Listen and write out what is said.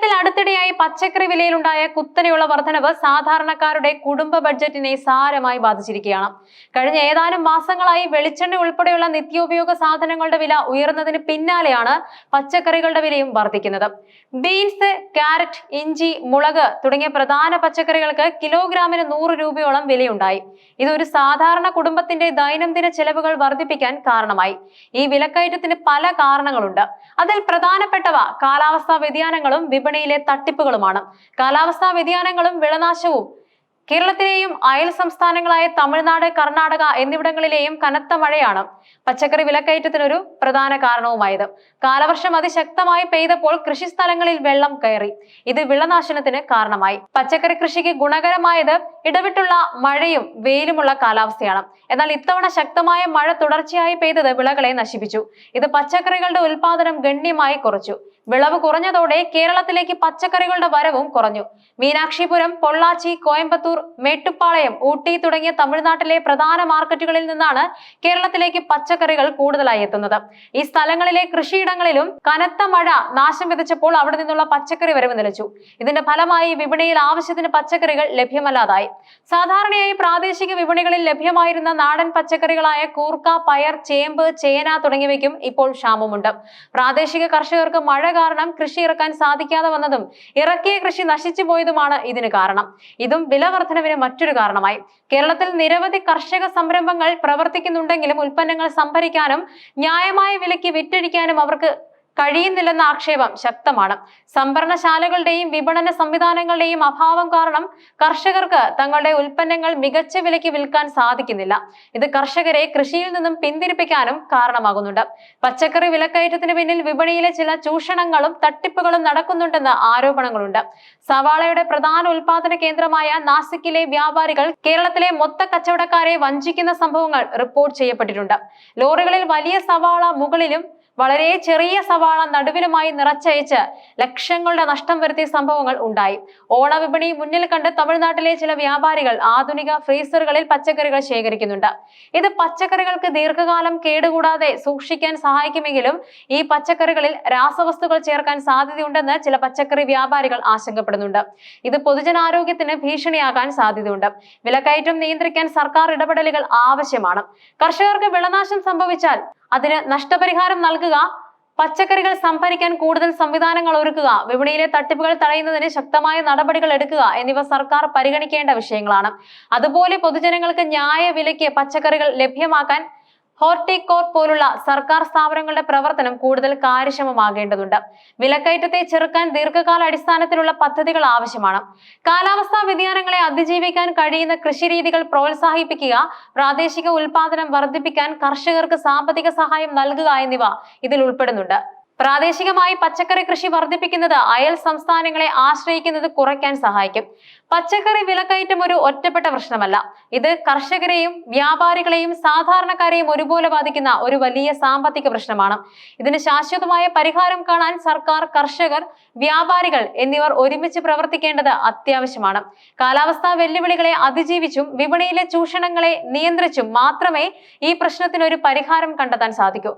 കേരളത്തിൽ അടുത്തിടെയായി പച്ചക്കറി വിലയിലുണ്ടായ കുത്തനെയുള്ള വർധനവ് സാധാരണക്കാരുടെ കുടുംബ ബഡ്ജറ്റിനെ സാരമായി ബാധിച്ചിരിക്കുകയാണ്. കഴിഞ്ഞ ഏതാനും മാസങ്ങളായി വെളിച്ചെണ്ണ ഉൾപ്പെടെയുള്ള നിത്യോപയോഗ സാധനങ്ങളുടെ വില ഉയർന്നതിന് പിന്നാലെയാണ് പച്ചക്കറികളുടെ വിലയും വർദ്ധിക്കുന്നത് ബീൻസ് ക്യാരറ്റ് ഇഞ്ചി മുളക് തുടങ്ങിയ പ്രധാന പച്ചക്കറികൾക്ക് കിലോഗ്രാമിന് നൂറ് രൂപയോളം വിലയുണ്ടായി. ഇതൊരു സാധാരണ കുടുംബത്തിന്റെ ദൈനംദിന ചെലവുകൾ വർദ്ധിപ്പിക്കാൻ കാരണമായി. ഈ വിലക്കയറ്റത്തിന് പല കാരണങ്ങളുണ്ട്. അതിൽ പ്രധാനപ്പെട്ടവ കാലാവസ്ഥാ വ്യതിയാനങ്ങളും വിപണിയിലെ തട്ടിപ്പുകളുമാണ്. കാലാവസ്ഥാ വ്യതിയാനങ്ങളും വിളനാശവും. കേരളത്തിലെയും അയൽ സംസ്ഥാനങ്ങളായ തമിഴ്നാട് കർണാടക എന്നിവിടങ്ങളിലെയും കനത്ത മഴയാണ് പച്ചക്കറി വിലക്കയറ്റത്തിനൊരു പ്രധാന കാരണവുമായത്. കാലവർഷം അതിശക്തമായി പെയ്തപ്പോൾ കൃഷിസ്ഥലങ്ങളിൽ വെള്ളം കയറി. ഇത് വിളനാശനത്തിന് കാരണമായി. പച്ചക്കറി കൃഷിക്ക് ഗുണകരമായത് ഇടവിട്ടുള്ള മഴയും വെയിലുമുള്ള കാലാവസ്ഥയാണ്. എന്നാൽ ഇത്തവണ ശക്തമായ മഴ തുടർച്ചയായി പെയ്തത് വിളകളെ നശിപ്പിച്ചു. ഇത് പച്ചക്കറികളുടെ ഉൽപാദനം ഗണ്യമായി കുറച്ചു. വിളവ് കുറഞ്ഞതോടെ കേരളത്തിലേക്ക് പച്ചക്കറികളുടെ വരവും കുറഞ്ഞു. മീനാക്ഷിപുരം പൊള്ളാച്ചി കോയമ്പത്തൂർ മേട്ടുപ്പാളയം ഊട്ടി തുടങ്ങിയ തമിഴ്നാട്ടിലെ പ്രധാന മാർക്കറ്റുകളിൽ നിന്നാണ് കേരളത്തിലേക്ക് പച്ചക്കറികൾ കൂടുതലായി എത്തുന്നത്. ഈ സ്ഥലങ്ങളിലെ കൃഷിയിടങ്ങളിലും കനത്ത മഴ നാശം വിതച്ചപ്പോൾ അവിടെ നിന്നുള്ള പച്ചക്കറി വരവ് നിലച്ചു. ഇതിന്റെ ഫലമായി വിപണിയിൽ ആവശ്യത്തിന് പച്ചക്കറികൾ ലഭ്യമല്ലാതായി. സാധാരണയായി പ്രാദേശിക വിപണികളിൽ ലഭ്യമായിരുന്ന നാടൻ പച്ചക്കറികളായ കൂർക്ക പയർ ചേമ്പ് ചേന തുടങ്ങിയവയ്ക്കും ഇപ്പോൾ ക്ഷാമമുണ്ട്. പ്രാദേശിക കർഷകർക്ക് മഴ കാരണം കൃഷി ഇറക്കാൻ സാധിക്കാതെ വന്നതും ഇറക്കിയ കൃഷി നശിച്ചു പോയതുമാണ് ഇതിന് കാരണം. ഇതും വില വർധനവിന് മറ്റൊരു കാരണമായി. കേരളത്തിൽ നിരവധി കർഷക സംരംഭങ്ങൾ പ്രവർത്തിക്കുന്നുണ്ടെങ്കിലും ഉൽപ്പന്നങ്ങൾ സംഭരിക്കാനും ന്യായമായ വിലയ്ക്ക് വിറ്റഴിക്കാനും അവർക്ക് കഴിയുന്നില്ലെന്ന ആക്ഷേപം ശക്തമാണ്. സംഭരണശാലകളുടെയും വിപണന സംവിധാനങ്ങളുടെയും അഭാവം കാരണം കർഷകർക്ക് തങ്ങളുടെ ഉൽപ്പന്നങ്ങൾ മികച്ച വിലയ്ക്ക് വിൽക്കാൻ സാധിക്കുന്നില്ല. ഇത് കർഷകരെ കൃഷിയിൽ നിന്നും പിന്തിരിപ്പിക്കാനും കാരണമാകുന്നുണ്ട്. പച്ചക്കറി വിലക്കയറ്റത്തിന് പിന്നിൽ വിപണിയിലെ ചില ചൂഷണങ്ങളും തട്ടിപ്പുകളും നടക്കുന്നുണ്ടെന്ന് ആരോപണങ്ങളുണ്ട്. സവാളയുടെ പ്രധാന ഉൽപാദന കേന്ദ്രമായ നാസിക്കിലെ വ്യാപാരികൾ കേരളത്തിലെ മൊത്ത കച്ചവടക്കാരെ വഞ്ചിക്കുന്ന സംഭവങ്ങൾ റിപ്പോർട്ട് ചെയ്യപ്പെട്ടിട്ടുണ്ട്. ലോറികളിൽ വലിയ സവാള മുകളിലും വളരെ ചെറിയ സവാള നടുവിലുമായി നിറച്ചയച്ച് ലക്ഷങ്ങളുടെ നഷ്ടം വരുത്തിയ സംഭവങ്ങൾ ഉണ്ടായി. ഓണവിപണി മുന്നിൽ കണ്ട് തമിഴ്നാട്ടിലെ ചില വ്യാപാരികൾ ആധുനിക ഫ്രീസറുകളിൽ പച്ചക്കറികൾ ശേഖരിക്കുന്നുണ്ട്. ഇത് പച്ചക്കറികൾക്ക് ദീർഘകാലം കേടുകൂടാതെ സൂക്ഷിക്കാൻ സഹായിക്കുമെങ്കിലും ഈ പച്ചക്കറികളിൽ രാസവസ്തുക്കൾ ചേർക്കാൻ സാധ്യതയുണ്ടെന്ന് ചില പച്ചക്കറി വ്യാപാരികൾ ആശങ്കപ്പെടുന്നുണ്ട്. ഇത് പൊതുജനാരോഗ്യത്തിന് ഭീഷണിയാകാൻ സാധ്യതയുണ്ട്. വിലക്കയറ്റം നിയന്ത്രിക്കാൻ സർക്കാർ ഇടപെടലുകൾ ആവശ്യമാണ്. കർഷകർക്ക് വിളനാശം സംഭവിച്ചാൽ അതിന് നഷ്ടപരിഹാരം നൽകുക പച്ചക്കറികൾ സംഭരിക്കാൻ കൂടുതൽ സംവിധാനങ്ങൾ ഒരുക്കുക വിപണിയിലെ തട്ടിപ്പുകൾ തടയുന്നതിന് ശക്തമായ നടപടികൾ എടുക്കുക എന്നിവ സർക്കാർ പരിഗണിക്കേണ്ട വിഷയങ്ങളാണ്. അതുപോലെ പൊതുജനങ്ങൾക്ക് ന്യായ വിലയ്ക്ക് പച്ചക്കറികൾ ലഭ്യമാക്കാൻ ഹോർട്ടികോർ പോലുള്ള സർക്കാർ സ്ഥാപനങ്ങളുടെ പ്രവർത്തനം കൂടുതൽ കാര്യക്ഷമമാകേണ്ടതുണ്ട്. വിലക്കയറ്റത്തെ ചെറുക്കാൻ ദീർഘകാല അടിസ്ഥാനത്തിലുള്ള പദ്ധതികൾ ആവശ്യമാണ്. കാലാവസ്ഥാ വ്യതിയാനങ്ങളെ അതിജീവിക്കാൻ കഴിയുന്ന കൃഷിരീതികൾ പ്രോത്സാഹിപ്പിക്കുക പ്രാദേശിക ഉൽപാദനം വർദ്ധിപ്പിക്കാൻ കർഷകർക്ക് സാമ്പത്തിക സഹായം നൽകുക എന്നിവ ഇതിൽ ഉൾപ്പെടുന്നുണ്ട്. പ്രാദേശികമായി പച്ചക്കറി കൃഷി വർദ്ധിപ്പിക്കുന്നത് അയൽ സംസ്ഥാനങ്ങളെ ആശ്രയിക്കുന്നത് കുറയ്ക്കാൻ സഹായിക്കും. പച്ചക്കറി വിലക്കയറ്റം ഒരു ഒറ്റപ്പെട്ട പ്രശ്നമല്ല. ഇത് കർഷകരെയും വ്യാപാരികളെയും സാധാരണക്കാരെയും ഒരുപോലെ ബാധിക്കുന്ന ഒരു വലിയ സാമ്പത്തിക പ്രശ്നമാണ്. ഇതിന് ശാശ്വതമായ പരിഹാരം കാണാൻ സർക്കാർ കർഷകർ വ്യാപാരികൾ എന്നിവർ ഒരുമിച്ച് പ്രവർത്തിക്കേണ്ടത് അത്യാവശ്യമാണ്. കാലാവസ്ഥാ വെല്ലുവിളികളെ അതിജീവിച്ചും വിപണിയിലെ ചൂഷണങ്ങളെ നിയന്ത്രിച്ചും മാത്രമേ ഈ പ്രശ്നത്തിനൊരു പരിഹാരം കണ്ടെത്താൻ സാധിക്കൂ.